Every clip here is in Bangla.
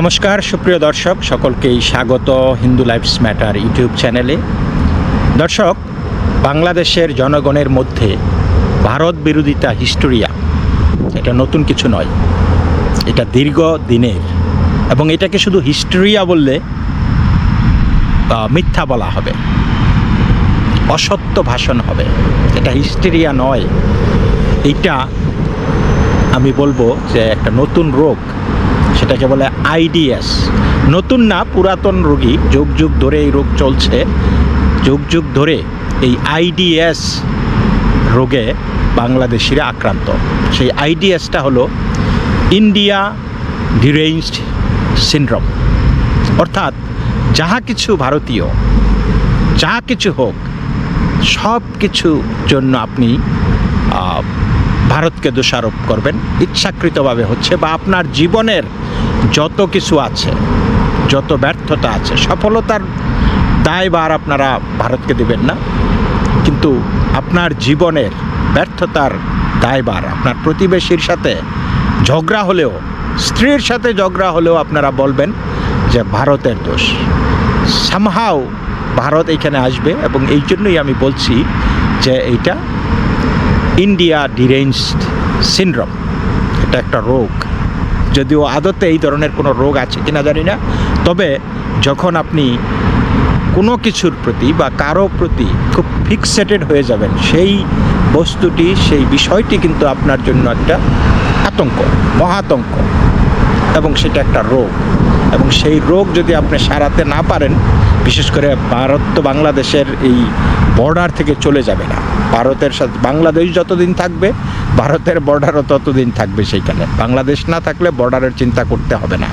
নমস্কার, সুপ্রিয় দর্শক, সকলকেই স্বাগত হিন্দু লাইফস ম্যাটার ইউটিউব চ্যানেলে। দর্শক, বাংলাদেশের জনগণের মধ্যে ভারত বিরোধিতা হিস্টোরিয়া, এটা নতুন কিছু নয়। এটা দীর্ঘ দিনের, এবং এটাকে শুধু হিস্টোরিয়া বললে মিথ্যা বলা হবে। অসত্য ভাষণ হবে। এটা হিস্টেরিয়া নয়। এটা আমি বলব যে একটা নতুন রোগ। সেটাকে বলে আইডিএস নতুন না, পুরাতন রোগী, যুগ যুগ ধরে এই রোগ চলছে। যুগ যুগ ধরে এই আইডিএস রোগে বাংলাদেশিরা আক্রান্ত। সেই আইডিএসটা হলো ইন্ডিয়া ডিরেঞ্জড সিনড্রোম। অর্থাৎ যাহা কিছু ভারতীয় যা কিছু হোক, সব কিছু জন্য আপনি ভারতকে দোষারোপ করবেন। ইচ্ছাকৃতভাবে হচ্ছে বা আপনার জীবনের যত কিছু আছে, যত ব্যর্থতা আছে, সফলতার দায়ভার আপনারা ভারতকে দেবেন না। কিন্তু আপনার জীবনের ব্যর্থতার দায়ভার, আপনার প্রতিবেশীর সাথে ঝগড়া হলেও, স্ত্রীর সাথে ঝগড়া হলেও আপনারা বলবেন যে ভারতের দোষ। সামহাও ভারত এখানে আসবে এবং এই জন্যই আমি বলছি যে এইটা ইন্ডিয়া ডিরেঞ্জড সিনড্রোম। এটা একটা রোগ। যদিও আদতে এই ধরনের কোনো রোগ আছে কিনা জানি না, তবে যখন আপনি কোনো কিছুর প্রতি বা কারও প্রতি খুব ফিক্সেটেড হয়ে যাবেন, সেই বস্তুটি, সেই বিষয়টি কিন্তু আপনার জন্য একটা আতঙ্ক, মহাতঙ্ক এবং সেটা একটা রোগ এবং সেই রোগ যদি আপনি সারাতে না পারেন বিশেষ করে ভারত তো বাংলাদেশের এই বর্ডার থেকে চলে যাবে না। ভারতের সাথে, বাংলাদেশ যতদিন থাকবে, ভারতের বর্ডারও ততদিন থাকবে সেইখানে। বাংলাদেশ না থাকলে বর্ডারের চিন্তা করতে হবে না।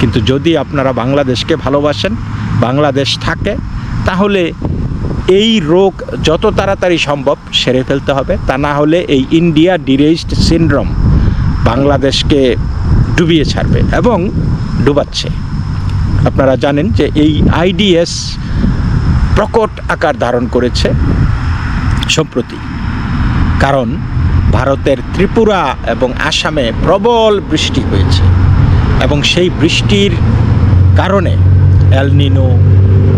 কিন্তু যদি আপনারা বাংলাদেশকে ভালোবাসেন, বাংলাদেশ থাকে, তাহলে এই রোগ যত তাড়াতাড়ি সম্ভব সেরে ফেলতে হবে। তা না হলে এই ইন্ডিয়া ডিরেজড সিনড্রোম বাংলাদেশকে ডুবিয়ে ছাড়বে এবং ডুবাচ্ছে। আপনারা জানেন যে এই আইডিএস প্রকট আকার ধারণ করেছে সম্প্রতি। কারণ ভারতের ত্রিপুরা এবং আসামে প্রবল বৃষ্টি হয়েছে এবং সেই বৃষ্টির কারণে এলনিনো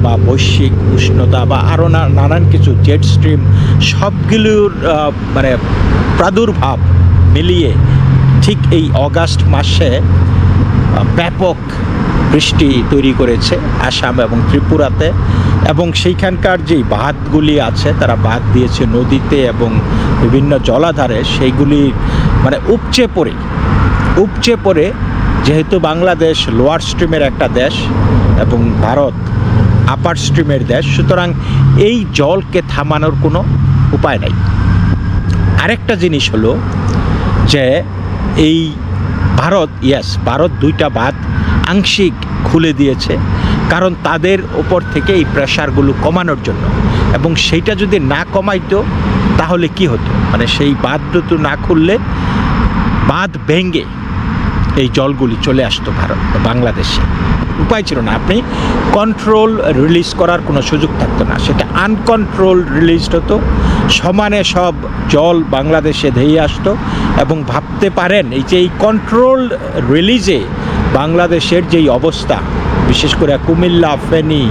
বা বৈশ্বিক উষ্ণতা বা আরও নানান কিছু জেট স্ট্রিম সবগুলোর মানে প্রাদুর্ভাব মিলিয়ে ঠিক এই অগাস্ট মাসে ব্যাপক বৃষ্টি তৈরি করেছে আসাম এবং ত্রিপুরাতে। এবং সেইখানকার যেই বাঁধগুলি আছে, তারা বাঁধ দিয়েছে নদীতে এবং বিভিন্ন জলাধারে, সেইগুলি মানে উপচে পড়ে। উপচে পড়ে যেহেতু বাংলাদেশ লোয়ার স্ট্রিমের একটা দেশ এবং ভারত আপার স্ট্রিমের দেশ, সুতরাং এই জলকে থামানোর কোনো উপায় নাই। আরেকটা জিনিস হলো যে এই ভারত ইয়াস ভারত দুইটা বাঁধ আংশিক খুলে দিয়েছে, কারণ তাদের ওপর থেকে এই প্রেশারগুলো কমানোর জন্য। এবং সেইটা যদি না কমাইতো, তাহলে কি হতো? মানে সেই বাঁধ দুটো না খুললে, বাঁধ ভেঙ্গে এই জলগুলি চলে আসতো ভারত, বাংলাদেশে। উপায় ছিল না, আপনি কন্ট্রোল রিলিজ করার কোনো সুযোগ থাকতো না। সেটা আনকন্ট্রোল রিলিজড হতো, সমানে সব জল বাংলাদেশে ধেয়ে আসতো, এবং ভাবতে পারেন, এই যে এই কন্ট্রোল রিলিজে বাংলাদেশের যেই অবস্থা, বিশেষ করে কুমিল্লা, ফেনী,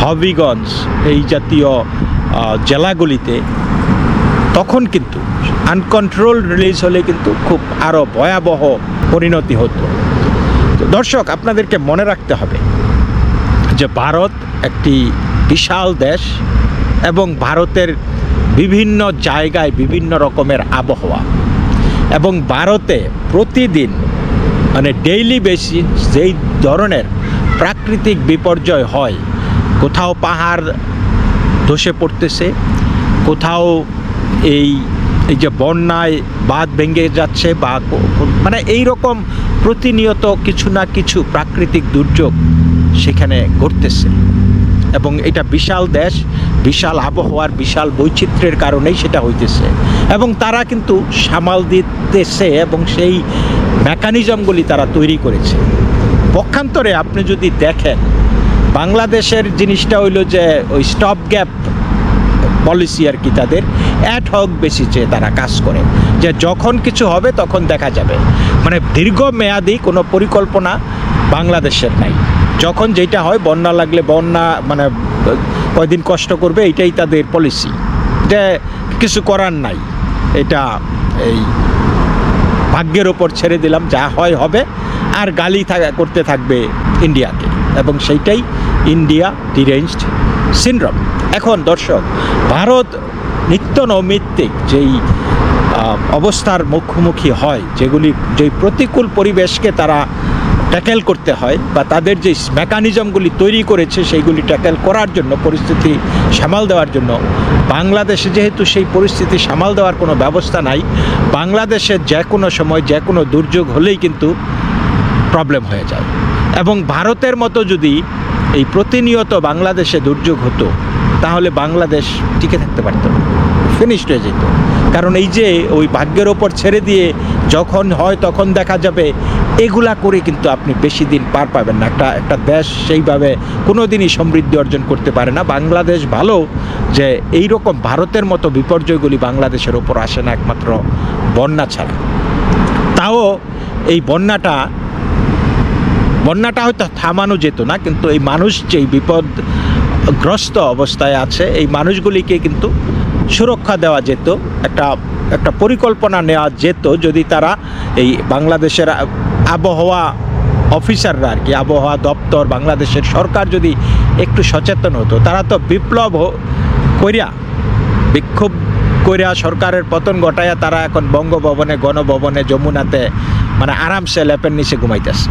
হবিগঞ্জ এই জাতীয় জেলাগুলিতে, তখন কিন্তু আনকন্ট্রোল রিলিজ হলে কিন্তু খুব আরও ভয়াবহ পরিণতি হতো। দর্শক, আপনাদেরকে মনে রাখতে হবে যে ভারত একটি বিশাল দেশ এবং ভারতের বিভিন্ন জায়গায় বিভিন্ন রকমের আবহাওয়া এবং ভারতে প্রতিদিন মানে ডেইলি বেসিস যেই ধরনের প্রাকৃতিক বিপর্যয় হয়, কোথাও পাহাড় ধসে পড়তেছে, কোথাও এই এই যে বন্যায় বাঁধ ভেঙে যাচ্ছে বা মানে এই রকম প্রতিনিয়ত কিছু না কিছু প্রাকৃতিক দুর্যোগ সেখানে ঘটতেছে। এবং এটা বিশাল দেশ বিশাল আবহাওয়ার বিশাল বৈচিত্র্যের কারণেই সেটা হইতেছে। এবং তারা কিন্তু সামাল দিতেছে এবং সেই মেকানিজমগুলি তারা তৈরি করেছে। পক্ষান্তরে আপনি যদি দেখেন, বাংলাদেশের জিনিসটা হইল যে ওই স্টপ গ্যাপ পলিসি আর কি তাদের অ্যাড হক বেসিসে তারা কাজ করে। যে যখন কিছু হবে তখন দেখা যাবে। মানে দীর্ঘমেয়াদী কোনো পরিকল্পনা বাংলাদেশের নাই। যখন যেটা হয়, বন্যা লাগলে বন্যা মানে কয়দিন কষ্ট করবে এটাই তাদের পলিসি যে কিছু করার নাই। এটা এই ভাগ্যের ওপর ছেড়ে দিলাম, যা হয় হবে, আর গালি করতে থাকবে ইন্ডিয়াকে। এবং সেইটাই ইন্ডিয়া ডিরেঞ্জড সিনড্রোম এখন দর্শক, ভারত নিত্য নৈমিত্তিক যেই অবস্থার মুখোমুখি হয়, যেগুলি, যেই প্রতিকূল পরিবেশকে তারা ট্যাকেল করতে হয় বা তাদের যে মেকানিজমগুলি তৈরি করেছে সেইগুলি ট্যাকেল করার জন্য, পরিস্থিতি সামাল দেওয়ার জন্য, বাংলাদেশে যেহেতু সেই পরিস্থিতি সামাল দেওয়ার কোনো ব্যবস্থা নাই বাংলাদেশের যে কোনো সময়, যে কোনো দুর্যোগ হলেই কিন্তু প্রবলেম হয়ে যায়। এবং ভারতের মতো যদি এই প্রতিনিয়ত বাংলাদেশে দুর্যোগ হতো, তাহলে বাংলাদেশ টিকে থাকতে পারত না ফিনিশড হয়ে যেত। কারণ এই যে ওই ভাগ্যের ওপর ছেড়ে দিয়ে যখন হয় তখন দেখা যাবে এগুলা করে কিন্তু আপনি বেশি দিন পার পাবেন না। একটা একটা দেশ সেইভাবে কোনো দিনই সমৃদ্ধি অর্জন করতে পারে না। বাংলাদেশ ভালো যে এই রকম ভারতের মতো বিপর্যয়গুলি বাংলাদেশের ওপর আসে না একমাত্র বন্যা ছাড়া। তাও এই বন্যাটা বন্যাটা হয়তো থামানো যেত না, কিন্তু এই মানুষ যেই বিপদগ্রস্ত অবস্থায় আছে, এই মানুষগুলিকে কিন্তু সুরক্ষা দেওয়া যেত। একটা একটা পরিকল্পনা নেওয়া যেত যদি তারা এই বাংলাদেশের আবহাওয়া অফিসাররা আর কি, আবহাওয়া দপ্তর, বাংলাদেশের সরকার যদি একটু সচেতন হতো, তারা তো বিপ্লব করিয়া বিক্ষোভ করিয়া সরকারের পতন ঘটাইয়া তারা এখন বঙ্গভবনে, গণভবনে, যমুনাতে মানে আরামসে ল্যাপের নিচে ঘুমাইতেছে।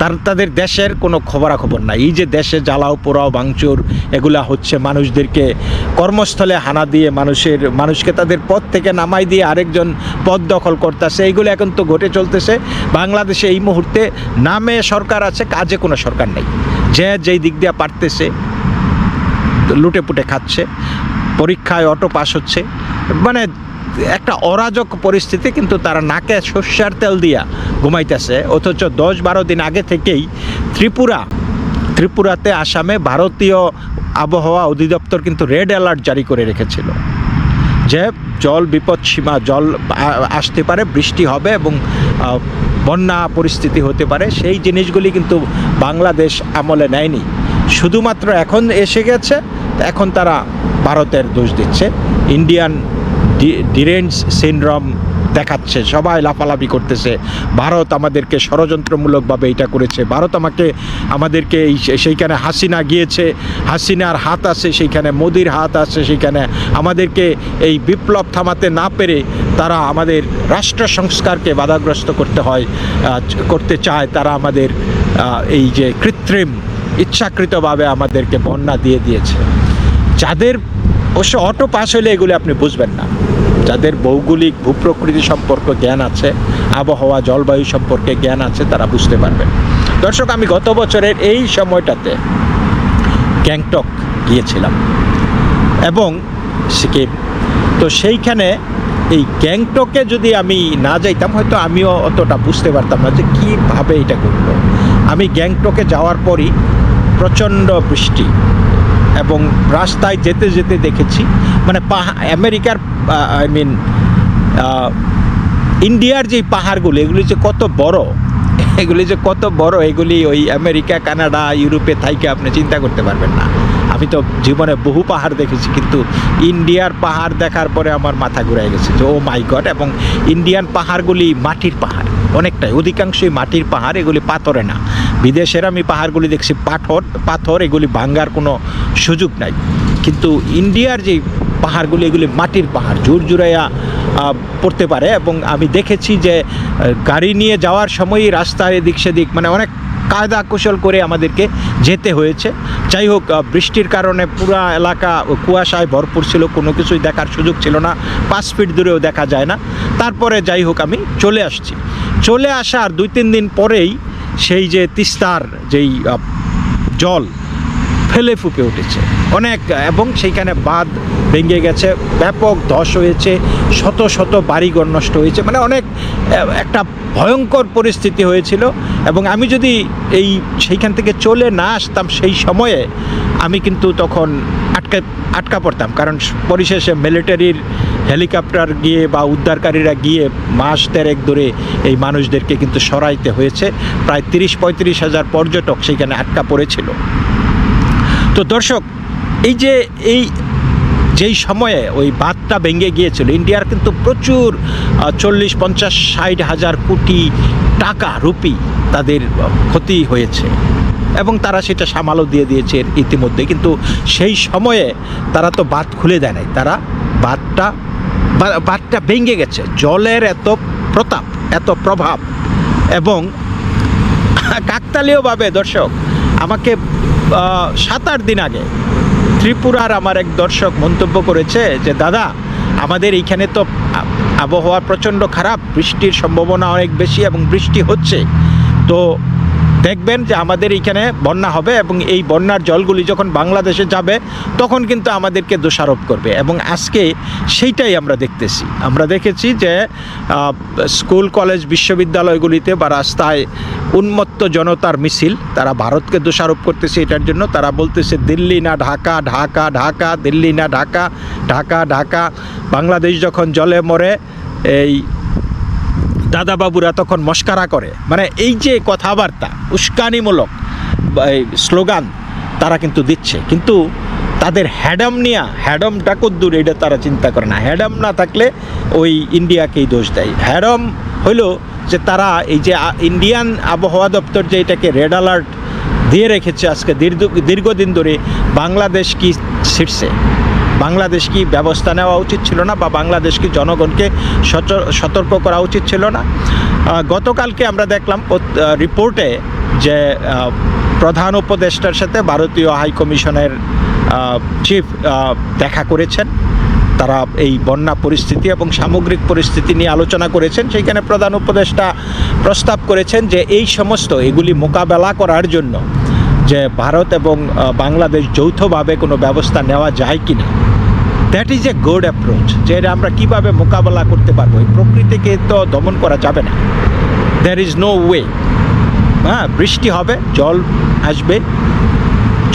তার তাদের দেশের কোনো খবরাখবর নাই। এই যে দেশে জ্বালাও, পোড়াও, ভাঙচুর, এগুলা হচ্ছে মানুষদেরকে কর্মস্থলে হানা দিয়ে মানুষের, মানুষকে তাদের পদ থেকে নামাই দিয়ে আরেকজন পদ দখল করতেছে। এইগুলো এখন তো ঘটে চলতেছে। বাংলাদেশে এই মুহূর্তে নামে সরকার আছে, কাজে কোনো সরকার নেই। যে যেই দিক দিয়ে পারতেছে লুটে পুটে খাচ্ছে, পরীক্ষায় অটো পাস হচ্ছে। মানে একটা অরাজক পরিস্থিতি, কিন্তু তারা নাকে সর্ষার তেল দিয়া ঘুমাইতেছে। অথচ দশ বারো দিন আগে থেকেই ত্রিপুরা, ত্রিপুরাতে আসামে ভারতীয় আবহাওয়া অধিদপ্তর কিন্তু রেড অ্যালার্ট জারি করে রেখেছিল। যে জল বিপদ সীমা, জল আসতে পারে, বৃষ্টি হবে এবং বন্যা পরিস্থিতি হতে পারে, সেই জিনিসগুলি কিন্তু বাংলাদেশ আমলে নেয়নি। শুধুমাত্র এখন এসে গেছে, এখন তারা ভারতের দোষ দিচ্ছে। ইন্ডিয়ান ডিরেন্স সিনড্রম দেখাচ্ছে, সবাই লাফালাফি করতেছে। ভারত আমাদেরকে ষড়যন্ত্রমূলকভাবে এটা করেছে। ভারত আমাকে, আমাদেরকে এই সেইখানে হাসিনা গিয়েছে, হাসিনার হাত আছে, সেইখানে মোদির হাত আছে, সেইখানে আমাদেরকে এই বিপ্লব থামাতে না পেরে তারা আমাদের রাষ্ট্র সংস্কারকে বাধাগ্রস্ত করতে হয় করতে চায়, তারা আমাদের এই যে কৃত্রিম ইচ্ছাকৃতভাবে আমাদেরকে বন্যা দিয়ে দিয়েছে। যাদের অবশ্য অটো পাস হলে এগুলি আপনি বুঝবেন না। যাদের ভৌগোলিক, ভূপ্রকৃতি সম্পর্কে জ্ঞান আছে, আবহাওয়া, জলবায়ু সম্পর্কে জ্ঞান আছে, তারা বুঝতে পারবেন দর্শক, আমি গত বছরের এই সময়টাতে গ্যাংটক গিয়েছিলাম। এবং সিকিম। তো সেইখানে এই গ্যাংটকে যদি আমি না যাইতাম, হয়তো আমিও অতটা বুঝতে পারতাম না যে কীভাবে এটা করল আমি গ্যাংটকে যাওয়ার পরই প্রচণ্ড বৃষ্টি এবং রাস্তায় যেতে যেতে দেখেছি। মানে আমেরিকার আই মিন ইন্ডিয়ার যে পাহাড়গুলো, এগুলি যে কত বড়, এগুলি যে কত বড়, এগুলি ওই আমেরিকা, কানাডা, ইউরোপে থাইকে আপনি চিন্তা করতে পারবেন না। আমি তো জীবনে বহু পাহাড় দেখেছি, কিন্তু ইন্ডিয়ার পাহাড় দেখার পরে আমার মাথা ঘুরে গেছে যে ও মাই গড এবং ইন্ডিয়ান পাহাড়গুলি মাটির পাহাড়, অনেকটাই। অধিকাংশই মাটির পাহাড়, এগুলি পাথরে না। বিদেশের আমি পাহাড়গুলি দেখছি, পাথর পাথর, এগুলি ভাঙ্গার কোনো সুযোগ নাই। কিন্তু ইন্ডিয়ার যে পাহাড়গুলি, এগুলি মাটির পাহাড় জোর জুড়াইয়া পড়তে পারে এবং আমি দেখেছি যে গাড়ি নিয়ে যাওয়ার সময়ই রাস্তায় এদিক সেদিক মানে অনেক কায়দা কুশল করে আমাদেরকে যেতে হয়েছে। যাই হোক বৃষ্টির কারণে পুরা এলাকা কুয়াশায় ভরপুর ছিল, কোনো কিছুই দেখার সুযোগ ছিল না, পাঁচ ফিট দূরেও দেখা যায় না। তারপরে যাই হোক, আমি চলে আসছি। চলে আসার দুই তিন দিন পরেই সেই যে তিস্তার যেই জল ফেলে ফুপে উঠেছে। অনেক, এবং সেইখানে বাঁধ ভেঙে গেছে, ব্যাপক ধস হয়েছে, শত শত বাড়িঘর নষ্ট হয়েছে। মানে অনেক একটা ভয়ঙ্কর পরিস্থিতি হয়েছিল। এবং আমি যদি এই সেইখান থেকে চলে না আসতাম সেই সময়ে, আমি কিন্তু তখন আটকে, আটকা পড়তাম। কারণ পরিশেষে মিলিটারির হেলিকপ্টার গিয়ে বা উদ্ধারকারীরা গিয়ে মাস দেড়েক ধরে এই মানুষদেরকে কিন্তু সরাইতে হয়েছে। প্রায় তিরিশ পঁয়ত্রিশ হাজার পর্যটক সেখানে আটকা পড়েছিল। তো দর্শক, এই যে এই যেই সময়ে ওই বাঁধটা ভেঙে গিয়েছিল, ইন্ডিয়ার কিন্তু প্রচুর চল্লিশ, পঞ্চাশ, ষাট হাজার কোটি টাকা, রুপি তাদের ক্ষতি হয়েছে। এবং তারা সেটা সামালও দিয়ে দিয়েছে ইতিমধ্যে। কিন্তু সেই সময়ে তারা তো বাঁধ খুলে দেয় নাই। তারা বাঁধটা বা- বাঁধটা ভেঙে গেছে। জলের এত প্রতাপ, এত প্রভাব এবং কাকতালীয়ভাবে দর্শক, আমাকে সাত আট দিন আগে ত্রিপুরার আমার এক দর্শক মন্তব্য করেছে যে, দাদা, আমাদের এইখানে তো আবহাওয়া প্রচণ্ড খারাপ, বৃষ্টির সম্ভাবনা অনেক বেশি এবং বৃষ্টি হচ্ছে। তো দেখবেন যে আমাদের এইখানে বন্যা হবে এবং এই বন্যার জলগুলি যখন বাংলাদেশে যাবে, তখন কিন্তু আমাদেরকে দোষারোপ করবে এবং আজকে সেইটাই আমরা দেখতেছি। আমরা দেখেছি যে স্কুল, কলেজ, বিশ্ববিদ্যালয়গুলিতে বা রাস্তায় উন্মত্ত জনতার মিছিল, তারা ভারতকে দোষারোপ করতেছে এটার জন্য। তারা বলতেছে, দিল্লি না ঢাকা ঢাকা ঢাকা, দিল্লি না ঢাকা ঢাকা ঢাকা। বাংলাদেশ যখন জলে মরে, এই দাদাবাবুরা তখন মস্কারা করে। মানে এই যে কথাবার্তা, উস্কানিমূলক স্লোগান, তারা কিন্তু দিচ্ছে। কিন্তু তাদের হ্যাডাম নিয়া, হ্যাডমটা কদ্দূর, এটা তারা চিন্তা করে না। হ্যাডাম না থাকলে ওই ইন্ডিয়াকেই দোষ দেয়। হ্যাডম হইল যে তারা এই যে ইন্ডিয়ান আবহাওয়া দপ্তর যে এটাকে রেড অ্যালার্ট দিয়ে রেখেছে আজকে দীর্ঘ, দীর্ঘদিন ধরে, বাংলাদেশ কি ছিটছে? বাংলাদেশ কি ব্যবস্থা নেওয়া উচিত ছিল না বা বাংলাদেশ কি জনগণকে সতর্ক করা উচিত ছিল না? গতকালকে আমরা দেখলাম রিপোর্টে যে প্রধান উপদেষ্টার সাথে ভারতীয় হাই কমিশনের চিফ দেখা করেছেন। তারা এই বন্যা পরিস্থিতি এবং সামগ্রিক পরিস্থিতি নিয়ে আলোচনা করেছেন। সেইখানে প্রধান উপদেষ্টা প্রস্তাব করেছেন যে, এই সমস্ত এগুলি মোকাবেলা করার জন্য যে ভারত এবং বাংলাদেশ যৌথভাবে কোনো ব্যবস্থা নেওয়া যায় কি না that is a good approach যে এটা আমরা কীভাবে মোকাবেলা করতে পারব। এই প্রকৃতিকে তো দমন করা যাবে না। দ্যার ইজ নো ওয়ে হ্যাঁ বৃষ্টি হবে, জল আসবে,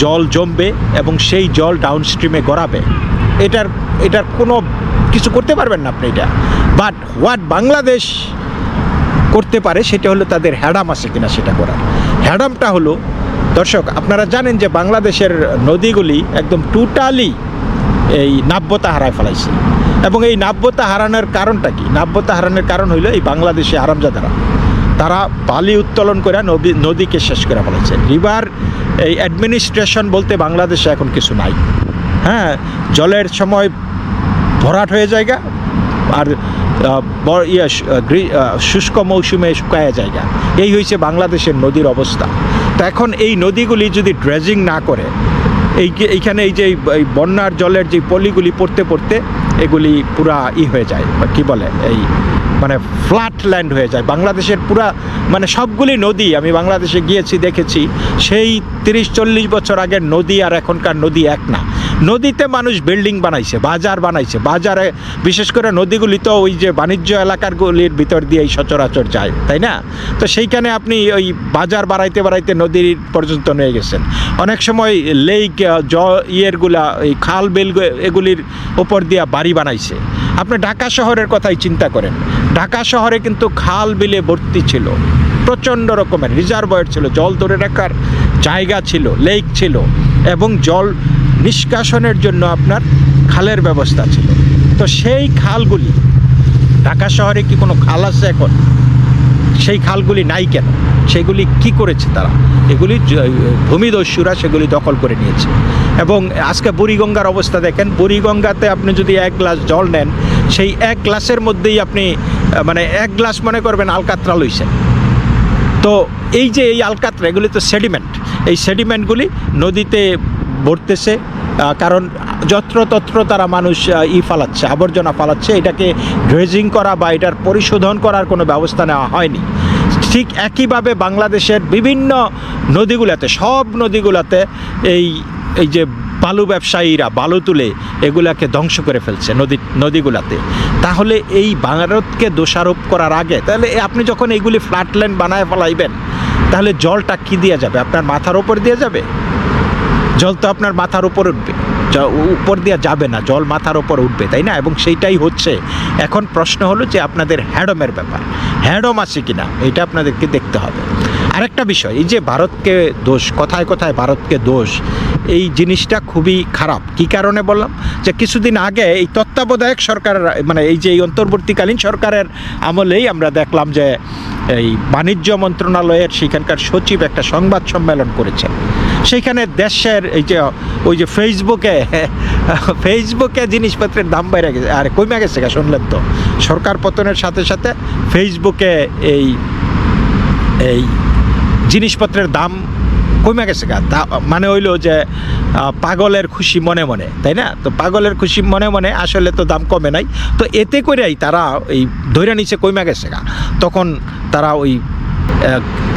জল জমবে এবং সেই জল ডাউনস্ট্রিমে গড়াবে। এটার এটার কোনো কিছু করতে পারবেন না আপনি এটা। বাট হোয়াট বাংলাদেশ করতে পারে সেটা হলো তাদের হ্যাডাম আছে কিনা সেটা করার। হ্যাডামটা হলো দর্শক, আপনারা জানেন যে বাংলাদেশের নদীগুলি একদম টোটালি এই নাব্যতা হারায় ফেলাইছে। এবং এই নাব্যতা হারানোর কারণটা কি? নাব্যতা হারানোর কারণ হইল এই বাংলাদেশে আরামজাদারা তারা বালি উত্তোলন করে নদী, নদীকে শেষ করে ফেলেছে রিভার এই অ্যাডমিনিস্ট্রেশন বলতে বাংলাদেশে এখন কিছু নাই। হ্যাঁ জলের সময় ভরাট হয়ে জায়গা আর ইয়ে শুষ্ক মৌসুমে শুকায় জায়গা। এই হয়েছে বাংলাদেশের নদীর অবস্থা। তো এখন এই নদীগুলি যদি ড্রেজিং না করে, এই এইখানে এই যে এই বন্যার জলের যে পলিগুলি পড়তে পড়তে এগুলি পুরা ই হয়ে যায়, বা কী বলে, এই মানে ফ্ল্যাট ল্যান্ড হয়ে যায়। বাংলাদেশের পুরা মানে সবগুলি নদী আমি বাংলাদেশে গিয়েছি, দেখেছি। সেই তিরিশ, চল্লিশ বছর আগের নদী আর এখনকার নদী এক না। নদীতে মানুষ বিল্ডিং বানাইছে, বাজার বানাইছে। বাজারে বিশেষ করে নদীগুলি তো ওই যে বাণিজ্য এলাকারগুলির ভিতর দিয়েই সচরাচর যায়, তাই না? তো সেইখানে আপনি ওই বাজার বাড়াইতে বাড়াইতে নদীর পর্যন্ত নিয়ে গেছেন। অনেক সময় লেক জ, ইয়েরগুলা, এই খাল বিল এগুলির উপর দিয়া বাড়ি বানাইছে। আপনি ঢাকা শহরের কথাই চিন্তা করেন। ঢাকা শহরে কিন্তু খাল বিলে ভর্তি ছিল। প্রচণ্ড রকমের রিজার্ভয়ার ছিল, জল ধরে রাখার জায়গা ছিল, লেক ছিল এবং জল নিষ্কাশনের জন্য আপনার খালের ব্যবস্থা ছিল। তো সেই খালগুলি, ঢাকা শহরে কি কোনো খাল আছে এখন? সেই খালগুলি নাই কেন? সেগুলি কি করেছে তারা? এগুলি ভূমিদস্যুরা সেগুলি দখল করে নিয়েছে। এবং আজকে বুড়িগঙ্গার অবস্থা দেখেন, বুড়িগঙ্গাতে আপনি যদি এক গ্লাস জল নেন, সেই এক গ্লাসের মধ্যেই আপনি মানে এক গ্লাস মনে করবেন আলকাত্রা লইছেন তো এই যে এই আলকাতরা, এগুলি তো সেডিমেন্ট। এই সেডিমেন্টগুলি নদীতে ভরতেছে কারণ যত্রতত্র তারা মানুষ ই ফালাচ্ছে, আবর্জনা ফালাচ্ছে। এটাকে ড্রেজিং করা বা এটার পরিশোধন করার কোনো ব্যবস্থা নেওয়া হয়নি। ঠিক একইভাবে বাংলাদেশের বিভিন্ন নদীগুলোতে, সব নদীগুলোতে এই এই যে বালু ব্যবসায়ীরা বালু তুলে এগুলাকে ধ্বংস করে ফেলছে নদী নদীগুলাতে। তাহলে এই ভারতকে দোষারোপ করার আগে, তাহলে আপনি যখন এইগুলি ফ্ল্যাটল্যান্ড বানায় ফেলাইবেন, তাহলে জলটা কি দিয়ে যাবে? আপনার মাথার ওপর দিয়ে যাবে? জল তো আপনার মাথার উপর উঠবে। উপর দিয়ে যাবে না, জল মাথার ওপর উঠবে, তাই না? এবং সেইটাই হচ্ছে। এখন প্রশ্ন হলো যে আপনাদের হ্যাডমের ব্যাপার। হ্যাডম আছে কি না এটা আপনাদেরকে দেখতে হবে। আরেকটা বিষয়, এই যে ভারতকে দোষ, কথায় কথায় ভারতকে দোষ, এই জিনিসটা খুবই খারাপ। কি কারণে বললাম? যে কিছুদিন আগে এই তত্ত্বাবধায়ক সরকার মানে এই যে এই অন্তর্বর্তীকালীন সরকারের আমলেই আমরা দেখলাম যে এই বাণিজ্য মন্ত্রণালয়ের সেখানকার সচিব একটা সংবাদ সম্মেলন করেছেন। সেইখানে দেশের এই যে, ওই যে ফেসবুকে ফেসবুকে জিনিসপত্রের দাম বেড়ে গেছে, আর কমে গেছে শুনলেন তো। সরকার পতনের সাথে সাথে ফেসবুকে এই এই জিনিসপত্রের দাম কমে গেছে গা। তা মানে হইল যে পাগলের খুশি মনে মনে, তাই না? তো পাগলের খুশি মনে মনে আসলে তো দাম কমে নাই। তো এতে করেই তারা এই ধৈর্য নিচে কমে গেছে গা। তখন তারা ওই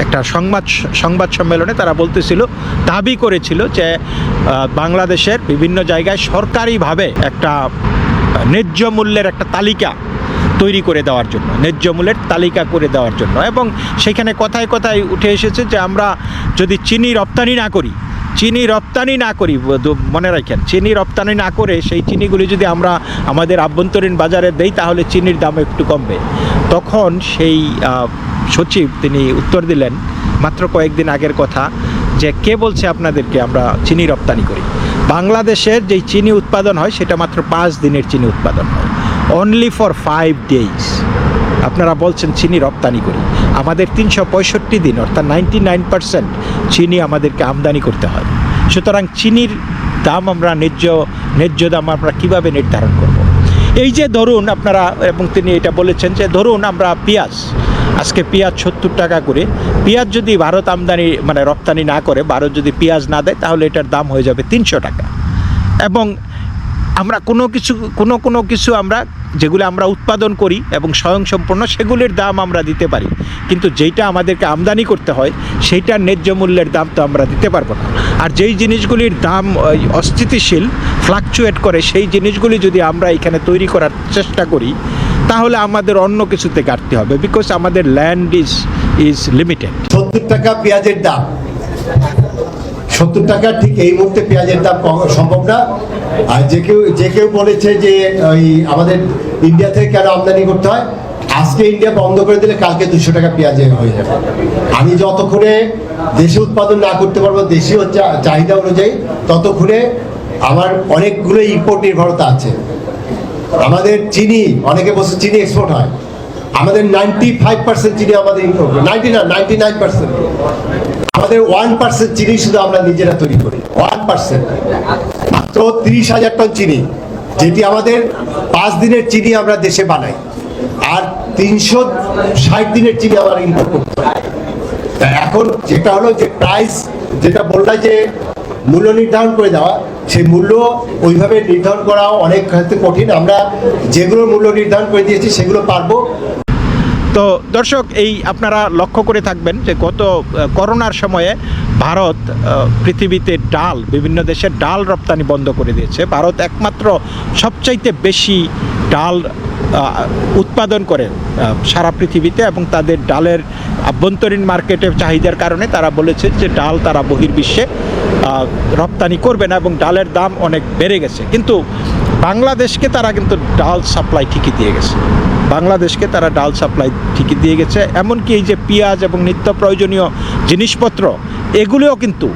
একটা সংবাদ সংবাদ সম্মেলনে তারা বলতেছিল, দাবি করেছিল যে বাংলাদেশের বিভিন্ন জায়গায় সরকারিভাবে একটা ন্যায্য মূল্যের একটা তালিকা তৈরি করে দেওয়ার জন্য, ন্যায্য মূল্যের তালিকা করে দেওয়ার জন্য। এবং সেখানে কথায় কথায় উঠে এসেছে যে আমরা যদি চিনি রপ্তানি না করি, চিনি রপ্তানি না করি মনে রাখেন, চিনি রপ্তানি না করে সেই চিনিগুলি যদি আমরা আমাদের আভ্যন্তরীণ বাজারে দেই, তাহলে চিনির দাম একটু কমবে। তখন সেই সচিব তিনি উত্তর দিলেন, মাত্র কয়েকদিন আগের কথা, যে কে বলছে আপনাদেরকে আমরা চিনি রপ্তানি করি? বাংলাদেশের যেই চিনি উৎপাদন হয়, সেটা মাত্র পাঁচ দিনের চিনি উৎপাদন হয়। অনলি ফর ফাইভ ডেজ আপনারা বলছেন চিনি রপ্তানি করি। আমাদের তিনশো পঁয়ষট্টি দিন, অর্থাৎ নাইনটি নাইন চিনি আমাদেরকে আমদানি করতে হয়। সুতরাং চিনির দাম আমরা ন্যায্য ন্যায্য দাম আমরা কীভাবে নির্ধারণ করব। এই যে ধরুন আপনারা, এবং তিনি এটা বলেছেন যে ধরুন আমরা পেঁয়াজ, আজকে পেঁয়াজ সত্তর টাকা করে, পেঁয়াজ যদি ভারত আমদানি মানে রপ্তানি না করে, ভারত যদি পেঁয়াজ না দেয়, তাহলে এটার দাম হয়ে যাবে তিনশো টাকা। এবং আমরা কোনো কিছু, কোনো কোনো কিছু আমরা, যেগুলো আমরা উৎপাদন করি এবং স্বয়ংসম্পূর্ণ, সেগুলির দাম আমরা দিতে পারি। কিন্তু যেইটা আমাদেরকে আমদানি করতে হয়, সেইটার ন্যায্য মূল্যের দাম তো আমরা দিতে পারব না। আর যেই জিনিসগুলির দাম অস্থিতিশীল ফ্লাকচুয়েট করে, সেই জিনিসগুলি যদি আমরা এখানে তৈরি করার চেষ্টা করি, তাহলে আমাদের অন্য কিছুতে কাটতে হবে বিকজ আমাদের ল্যান্ড ইজ ইজ লিমিটেড সত্তর টাকা পেঁয়াজের দাম। সত্তর টাকা, ঠিক এই মুহূর্তে পেঁয়াজের দাম সম্ভব না। আর যে কেউ যে কেউ বলেছে যে, ওই আমাদের ইন্ডিয়া থেকে কেন আমদানি করতে হয়, আজকে ইন্ডিয়া বন্ধ করে দিলে কালকে দুশো টাকা পেঁয়াজে হয়ে যাবে। আমি যতক্ষণে দেশে উৎপাদন না করতে পারব দেশীয় চাহিদা অনুযায়ী, ততক্ষণে আমার অনেকগুলো ইম্পোর্ট নির্ভরতা আছে। আমাদের চিনি, অনেকে বসে চিনি এক্সপোর্ট হয়। আমাদের নাইনটি ফাইভ পার্সেন্ট চিনি আমাদের ইম্পোর্ট নাইনটি না নাইনটি নাইন পার্সেন্ট আমাদের ওয়ান পার্সেন্ট চিনি শুধু আমরা নিজেরা তৈরি করি ওয়ান পার্সেন্ট মাত্র তিরিশ হাজার টন চিনি, যেটি আমাদের পাঁচ দিনের চিনি আমরা দেশে বানাই, আর তিনশো ষাট দিনের চিনি আমরা ইম্পোর্ট করতে তা এখন যেটা হলো যে প্রাইস যেটা বললা যে মূল্য নির্ধারণ করে দেওয়া, সেই মূল্য ওইভাবে নির্ধারণ করা অনেক ক্ষেত্রে কঠিন। আমরা যেগুলো মূল্য নির্ধারণ করে দিয়েছি, সেগুলো পারব। তো দর্শক, এই আপনারা লক্ষ্য করে থাকবেন যে গত করোনার সময়ে ভারত পৃথিবীতে ডাল, বিভিন্ন দেশের ডাল রপ্তানি বন্ধ করে দিয়েছে। ভারত একমাত্র সবচাইতে বেশি ডাল উৎপাদন করে সারা পৃথিবীতে এবং তাদের ডালের আভ্যন্তরীণ মার্কেটের চাহিদার কারণে তারা বলেছে যে ডাল তারা বহির্বিশ্বে রপ্তানি করবে না এবং ডালের দাম অনেক বেড়ে গেছে। কিন্তু বাংলাদেশকে তারা কিন্তু ডাল সাপ্লাই ঠিকই দিয়ে গেছে। বাংলাদেশকে তারা ডাল সাপ্লাই ঠিকই দিয়ে গেছে, এমনকি এই যে পেঁয়াজ এবং নিত্য প্রয়োজনীয় জিনিসপত্র, এগুলিও কিন্তু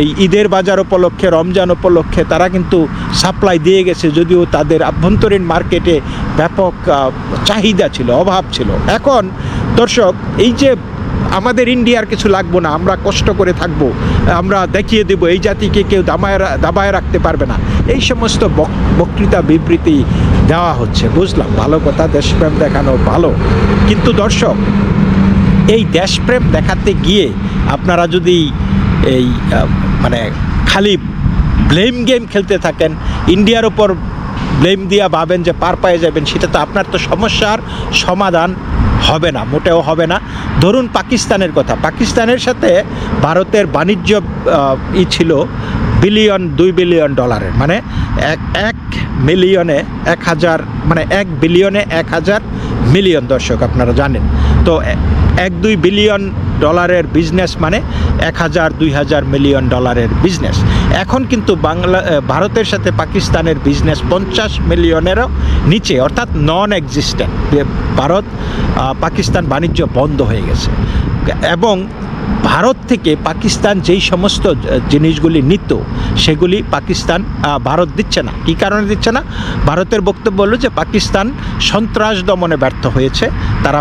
এই ঈদের বাজার উপলক্ষে, রমজান উপলক্ষে তারা কিন্তু সাপ্লাই দিয়ে গেছে, যদিও তাদের আভ্যন্তরীণ মার্কেটে ব্যাপক চাহিদা ছিল, অভাব ছিল। এখন দর্শক, এই যে আমাদের ইন্ডিয়ার কিছু লাগবো না, আমরা কষ্ট করে থাকব, আমরা দেখিয়ে দেব, এই জাতিকে কেউ দামায় দাবায় রাখতে পারবে না। এই সমস্ত বক- বক্তৃতা বিবৃতি দেওয়া হচ্ছে, বুঝলাম, ভালো কথা, দেশপ্রেম দেখানো ভালো। কিন্তু দর্শক, এই দেশপ্রেম দেখাতে গিয়ে আপনারা যদি এই মানে খালি ব্লেম গেম খেলতে থাকেন, ইন্ডিয়ার ওপর ব্লেম দিয়া ভাবেন যে পার পেয়ে যাবেন, সেটা তো আপনার তো সমস্যার সমাধান। হবে না, মোটেও হবে না। ধরুন পাকিস্তানের কথা, পাকিস্তানের সাথে ভারতের বাণিজ্য ই ছিল বিলিয়ন, দুই বিলিয়ন ডলারের মানে এক এক মিলিয়নে এক হাজার মানে এক বিলিয়নে এক হাজার মিলিয়ন দর্শক আপনারা জানেন। তো এক, দুই বিলিয়ন ডলারের বিজনেস মানে এক হাজার, দুই হাজার মিলিয়ন ডলারের বিজনেস এখন কিন্তু বাংলা ভারতের সাথে পাকিস্তানের বিজনেস পঞ্চাশ মিলিয়নেরও নিচে, অর্থাৎ নন এক্সিস্টেন্ট ভারত পাকিস্তান বাণিজ্য বন্ধ হয়ে গেছে। এবং ভারত থেকে পাকিস্তান যেই সমস্ত জিনিসগুলি নিত, সেগুলি পাকিস্তান ভারত দিচ্ছে না। কী কারণে দিচ্ছে না? ভারতের বক্তব্য হলো যে, পাকিস্তান সন্ত্রাস দমনে ব্যর্থ হয়েছে। তারা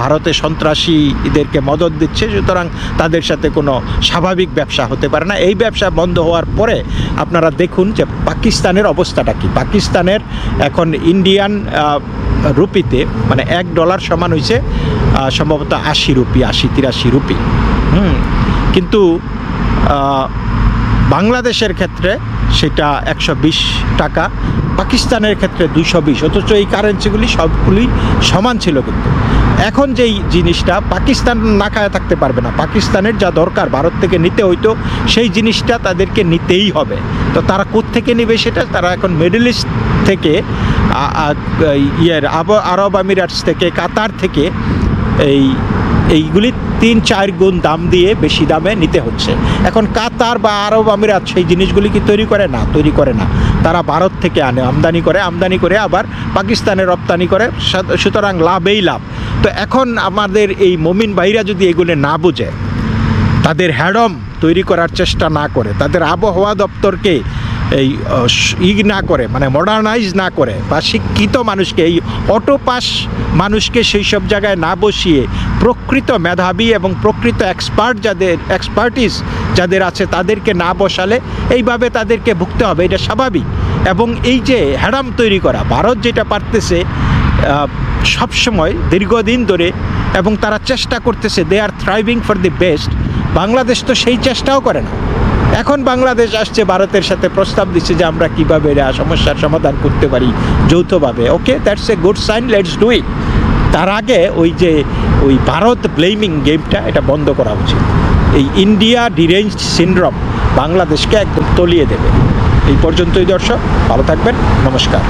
ভারতে সন্ত্রাসীদেরকে মদত দিচ্ছে, সুতরাং তাদের সাথে কোনো স্বাভাবিক ব্যবসা হতে পারে না। এই ব্যবসা বন্ধ হওয়ার পরে আপনারা দেখুন যে, পাকিস্তানের অবস্থাটা কি? পাকিস্তানের এখন ইন্ডিয়ান রুপিতে মানে এক ডলার সমান হয়েছে সম্ভবত আশি রুপি, আশি তিরাশি রুপি। হুম, কিন্তু বাংলাদেশের ক্ষেত্রে সেটা একশো বিশ টাকা, পাকিস্তানের ক্ষেত্রে দুইশো বিশ, অথচ এই কারেন্সিগুলি সবগুলি সমান ছিল কিন্তু। এখন যেই জিনিসটা পাকিস্তান না খায় থাকতে পারবে না, পাকিস্তানের যা দরকার, ভারত থেকে নিতে হইতো, সেই জিনিসটা তাদেরকে নিতেই হবে। তো তারা থেকে নেবে সেটা? তারা এখন মিডল ইস্ট থেকে ইয়ের আরব আমিরাটস থেকে, কাতার থেকে এই এইগুলি তিন, চার গুণ দাম দিয়ে বেশি দামে নিতে হচ্ছে। এখন কাতার বা আরব আমিরাত সেই জিনিসগুলি কি তৈরি করে? না, তৈরি করে না। তারা ভারত থেকে আনে, আমদানি করে আমদানি করে আবার পাকিস্তানে রপ্তানি করে সুতরাং লাভেই লাভ। তো এখন আমাদের এই মমিন ভাইরা যদি এগুলো না বুঝে, তাদের হ্যাডম তৈরি করার চেষ্টা না করে, তাদের আবহাওয়া দপ্তরকে এই ই না করে মানে মডার্নাইজ না করে, বা শিক্ষিত মানুষকে, এই অটোপাস মানুষকে সেই সব জায়গায় না বসিয়ে প্রকৃত মেধাবী এবং প্রকৃত এক্সপার্ট যাদের এক্সপার্টিস যাদের আছে তাদেরকে না বসালে এইভাবে তাদেরকে ভুগতে হবে, এটা স্বাভাবিক। এবং এই যে হ্যাডাম তৈরি করা, ভারত যেটা পারতেছে সবসময় দীর্ঘদিন ধরে এবং তারা চেষ্টা করতেছে they are thriving for the best Bangladesh তো সেই চেষ্টাও করে না। এখন বাংলাদেশ আসছে, ভারতের সাথে প্রস্তাব দিচ্ছে যে আমরা কীভাবে সমস্যার সমাধান করতে পারি যৌথভাবে okay that's a good sign let's do it তার আগে ওই যে ওই ভারত ব্লেমিং গেমটা এটা বন্ধ করা উচিত। এই ইন্ডিয়া ডিরেঞ্জ সিন্ড্রম বাংলাদেশকে একদম তলিয়ে দেবে। এই পর্যন্তই দর্শক, ভালো থাকবেন, নমস্কার।